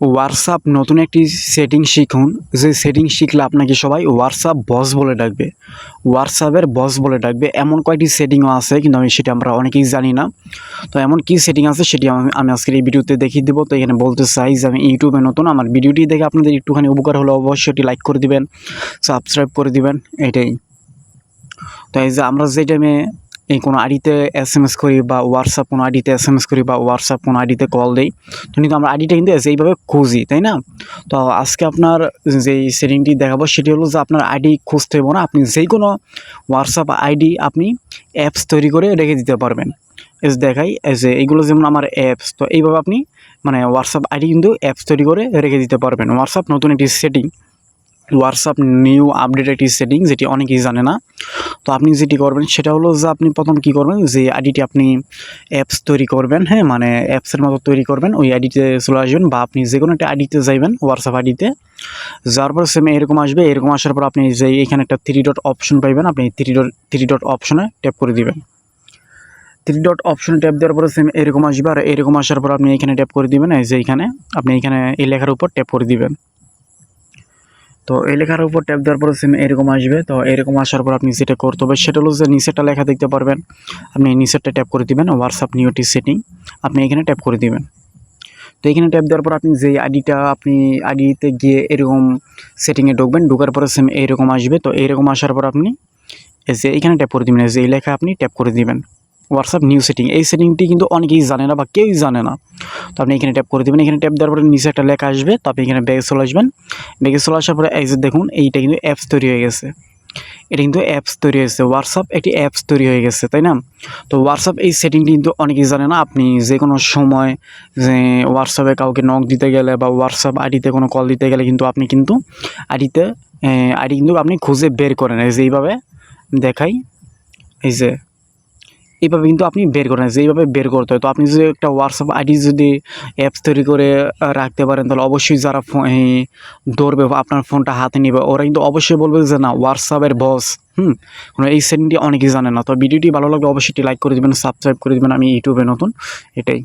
WhatsApp নতুন একটি setting শিখুন। যে সেটিং শিখলে আপনাকে সবাই হোয়াটসঅ্যাপ বস বলে ডাকবে। হোয়াটসঅ্যাপের বস বলে ডাকবে। এমন কয়েকটি সেটিংও আছে, কিন্তু আমি সেটা আমরা অনেকেই জানি না। তো এমন কি সেটিং আছে সেটি আমি আমি আজকের এই ভিডিওতে দেখিয়ে দেবো। তো এখানে বলতে চাই যে আমি ইউটিউবে নতুন, আমার ভিডিওটি দেখে আপনাদের একটুখানি উপকার হলে অবশ্যই এটি লাইক করে দিবেন সাবস্ক্রাইব করে দিবেন, এটাই। তো এই যে আমরা যে টাইমে কোনো আইডিতে এস এম এস করি বা হোয়াটসঅ্যাপ কোনো আইডিতে এস এম এস করি বা হোয়াটসঅ্যাপ কোনো আইডিতে কল দিই, তো কিন্তু আমরা আইডিটা কিন্তু এইভাবে খুঁজি, তাই না? তো আজকে আপনার যেই সেটিংটি দেখাবো সেটি হলো যে আপনার আইডি খুঁজতে হবে না, আপনি যেই কোনো হোয়াটসঅ্যাপ আইডি আপনি অ্যাপস তৈরি করে রেখে দিতে পারবেন। এস দেখাই এই যে এইগুলো যেমন আমার অ্যাপস তো এইভাবে আপনি মানে হোয়াটসঅ্যাপ আইডি কিন্তু অ্যাপস তৈরি করে রেখে দিতে পারবেন। হোয়াটসঅ্যাপ নতুন একটি সেটিং হোয়াটসঅ্যাপ নিউ আপডেট একটি সেটিং যেটি অনেকেই জানে না। তো আপনি যেটি করবেন সেটা হলো যে আপনি প্রথম কি করবেন, যে আইডিটি আপনি অ্যাপস তৈরি করবেন হ্যাঁ মানে অ্যাপসের মতো তৈরি করবেন, ওই আইডিতে চলে আসবেন বা আপনি যে কোনো একটা আইডিতে যাইবেন হোয়াটসঅ্যাপ আইডিতে যার পর সেম এরকম আসবে, এরকম আসার পর আপনি যে এখানে একটা থ্রি ডট অপশন পাইবেন, আপনি থ্রি ডট থ্রি ডট অপশনে ট্যাপ করে দিবেন। থ্রি ডট অপশনে ট্যাপ দেওয়ার পরে সেম এরকম আসবে, আর এরকম আসার পর আপনি এখানে ট্যাপ করে দিবেন, এই যে এখানে, আপনি এখানে এই লেখার উপর ট্যাপ করে দিবেন। তো এই লেখার উপর ট্যাপ দেওয়ার পরে সেম এরকম আসবে। তো এরকম আসার পর আপনি যেটা করতে হবে, সেটা হলো যে নিচেরটা লেখা দেখতে পারবেন। আপনি নিচেরটা ট্যাপ করে দিবেন হোয়াটসঅ্যাপ নিউটি সেটিং আপনি এখানে ট্যাপ করে দিবেন। তো এখানে ট্যাপ দেওয়ার পর আপনি যেই আইডিটা, আপনি আইডিতে গিয়ে এরকম সেটিংয়ে ঢুকবেন, ঢোকার পরে সেম এইরকম আসবে। তো এইরকম আসার পর আপনি যে এখানে ট্যাপ করে দিবেন যে এই লেখা আপনি ট্যাপ করে দিবেন। হোয়াটসঅ্যাপ নিউ সেটিং এই সেটিংটি কিন্তু অনেকেই জানে না বা কেউই জানে না। তো আপনি এখানে ট্যাপ করে দেবেন, এখানে ট্যাপ দেওয়ার পরে নিচে একটা লেখা আসবে, তো আপনি এখানে ব্যাগে চলে আসবেন। ব্যাগে চলে আসার পরে এই যে দেখুন, এইটা কিন্তু অ্যাপস তৈরি হয়ে গেছে। এটা কিন্তু অ্যাপস তৈরি হয়েছে। হোয়াটসঅ্যাপ একটি অ্যাপস তৈরি হয়ে গেছে, তাই না? তো হোয়াটসঅ্যাপ এই সেটিংটি কিন্তু অনেকেই জানে না। আপনি যে কোনো সময় যে হোয়াটসঅ্যাপে কাউকে নক দিতে গেলে বা হোয়াটসঅ্যাপ আইডিতে কোনো কল দিতে গেলে কিন্তু আপনি কিন্তু আইডিতে আইডি কিন্তু আপনি খুঁজে বের করেন। এই যে এইভাবে দেখাই, এই যে এইভাবে কিন্তু আপনি বের করেন যেইভাবে বের করতে হয়। তো আপনি যদি একটা হোয়াটসঅ্যাপ আইডি যদি অ্যাপস তৈরি করে রাখতে পারেন, তাহলে অবশ্যই যারা ধরবে, আপনার ফোনটা হাতে নেবে। ওরা কিন্তু অবশ্যই বলবে যে, না হোয়াটসঅ্যাপের বস হুম? কোনো এই সেটিংটি অনেকেই জানে না। তো ভিডিওটি ভালো লাগলে অবশ্যই লাইক করে দেবেন সাবস্ক্রাইব করে দেবেন। আমি ইউটিউবে নতুন, এটাই।